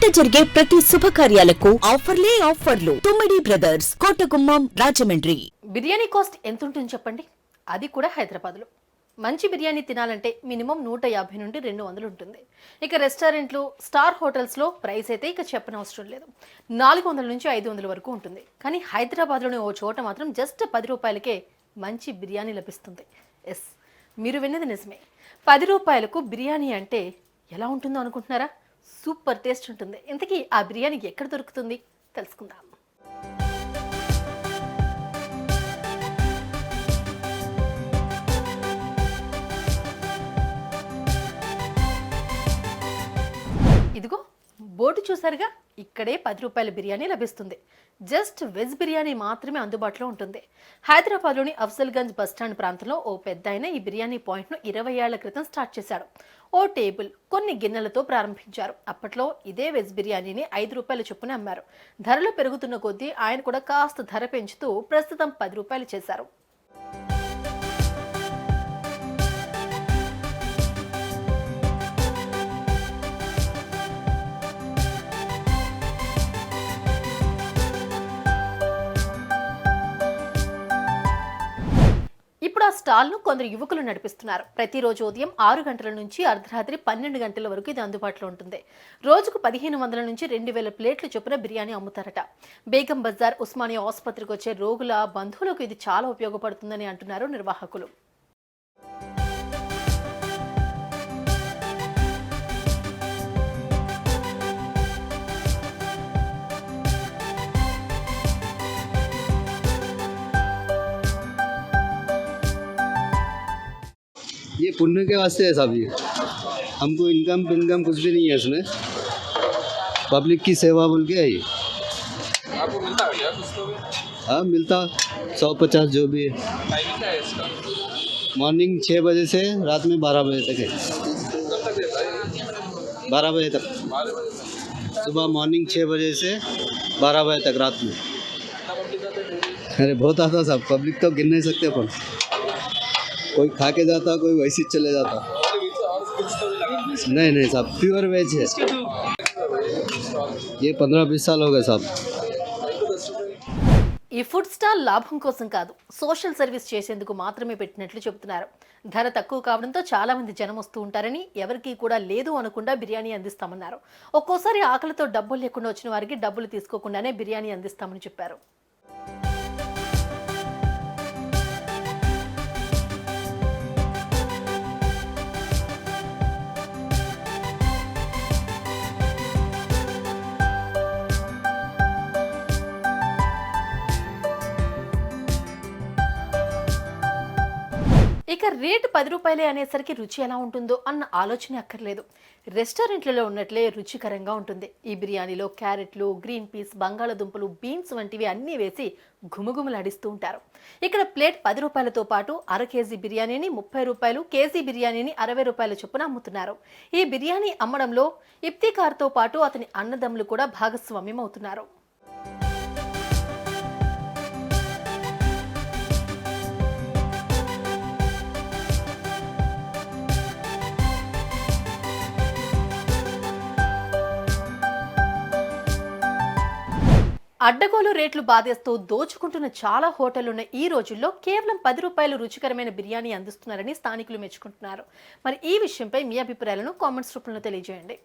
ఇంట జరిగే ప్రతి శుభకార్యాలకు ఆఫర్లే ఆఫర్లు. తుమ్మిడి బ్రదర్స్ కోటగుమ్మం రాజమండ్రి. బిర్యానీ కాస్ట్ ఎంత ఉంటుంది చెప్పండి? అది కూడా హైదరాబాద్లో. మంచి బిర్యానీ తినాలంటే మినిమం నూట యాభై నుండి రెండు వందలు ఉంటుంది. ఇక రెస్టారెంట్లు స్టార్ హోటల్స్లో ప్రైస్ అయితే ఇక చెప్పనవసరం లేదు. నాలుగు వందల నుంచి ఐదు వందల వరకు ఉంటుంది. కానీ హైదరాబాద్లోని ఓ చోట మాత్రం జస్ట్ పది రూపాయలకే మంచి బిర్యానీ లభిస్తుంది. ఎస్ మీరు విన్నది నిజమే. పది రూపాయలకు బిర్యానీ అంటే ఎలా ఉంటుందో అనుకుంటున్నారా? సూపర్ టేస్ట్ ఉంటుంది. ఇంతకీ ఆ బిర్యానీ ఎక్కడ దొరుకుతుంది? తెలుసుకుందాం. ఇదిగో బోర్డు చూసారుగా ఇక్కడే పది రూపాయల బిర్యానీ లభిస్తుంది. జస్ట్ వెజ్ బిర్యానీ మాత్రమే అందుబాటులో ఉంటుంది. హైదరాబాద్లోని అఫ్జల్గంజ్ బస్టాండ్ ప్రాంతంలో ఓ పెద్ద ఈ బిర్యానీ పాయింట్ను ఇరవై ఏళ్ళ క్రితం స్టార్ట్ చేశాడు. ఓ టేబుల్ కొన్ని గిన్నెలతో ప్రారంభించారు. అప్పట్లో ఇదే వెజ్ బిర్యానీని ఐదు రూపాయల చొప్పున అమ్మారు. ధరలు పెరుగుతున్న కొద్దీ ఆయన కూడా కాస్త ధర పెంచుతూ ప్రస్తుతం పది రూపాయలు చేశారు. స్టాల్ను కొందరు యువకులు నడిపిస్తున్నారు. ప్రతిరోజు ఉదయం ఆరు గంటల నుంచి అర్ధరాత్రి పన్నెండు గంటల వరకు ఇది అందుబాటులో ఉంటుంది. రోజుకు పదిహేను వందల నుంచి రెండు వేల ప్లేట్లు చొప్పున బిర్యానీ అమ్ముతారట. బేగం బజార్ ఉస్మానియా ఆసుపత్రికి వచ్చే రోగుల బంధువులకు ఇది చాలా ఉపయోగపడుతుందని అంటున్నారు నిర్వాహకులు. ये पुण्य के वास्ते है साहब ये। हमको इनकम इनकम कुछ भी नहीं है इसमें। पब्लिक की सेवा बोल के है ये। आपको मिलता है हाँ मिलता। सौ पचास जो भी है। है मॉर्निंग छः बजे से रात में बारह बजे तक है? बारह बजे तक। सुबह मॉर्निंग छः बजे से बारह बजे तक रात में। अरे बहुत आता साहब पब्लिक तो गिन नहीं सकते अपन। कोई खा के जाता कोई वैसे ही चले जाता और बीच और कुछ तो भी लगा नहीं नहीं साहब प्योर वेज है ये पंद्रह बीस साल हो गए साहब ఈ ఫుడ్ స్టాల్ లాభం కోసం కాదు సోషల్ సర్వీస్ చేసేందుకు మాత్రమే పెట్టినట్లు చెబుతున్నారు ధర తక్కువ కావడంతో చాలా మంది జనం వస్తూ ఉంటారని ఎవరికీ కూడా లేదు అనకుండా బిర్యానీ అందిస్తామన్నారు ఒక్కోసారి ఆకలితో డబ్బులు లేకుండా వచ్చిన వారికి డబ్బులు తీసుకోకుండానే బిర్యానీ అందిస్తామని చెప్పారు ఇక రేటు పది రూపాయలే అనేసరికి రుచి ఎలా ఉంటుందో అన్న ఆలోచన అక్కర్లేదు. రెస్టారెంట్లలో ఉన్నట్లే రుచికరంగా ఉంటుంది. ఈ బిర్యానీలో క్యారెట్లు గ్రీన్ పీస్ బంగాళదుంపలు బీన్స్ వంటివి అన్నీ వేసి ఘుమఘుమలాడిస్తూ ఉంటారు. ఇక్కడ ప్లేట్ పది రూపాయలతో పాటు అర కేజీ బిర్యానీని ముప్పై రూపాయలు కేజీ బిర్యానీని అరవై రూపాయల చొప్పున అమ్ముతున్నారు. ఈ బిర్యానీ అమ్మడంలో ఇఫ్తికార్తో పాటు అతని అన్నదమ్ములు కూడా భాగస్వామ్యం అవుతున్నారు. అడ్డగోలు రేట్లు బాధేస్తూ దోచుకుంటున్న చాలా హోటళ్ళున్న ఈ రోజుల్లో కేవలం పది రూపాయలు రుచికరమైన బిర్యానీ అందిస్తున్నారని స్థానికులు మెచ్చుకుంటున్నారు. మరి ఈ విషయంపై మీ అభిప్రాయాలను కామెంట్స్ రూపంలో తెలియజేయండి.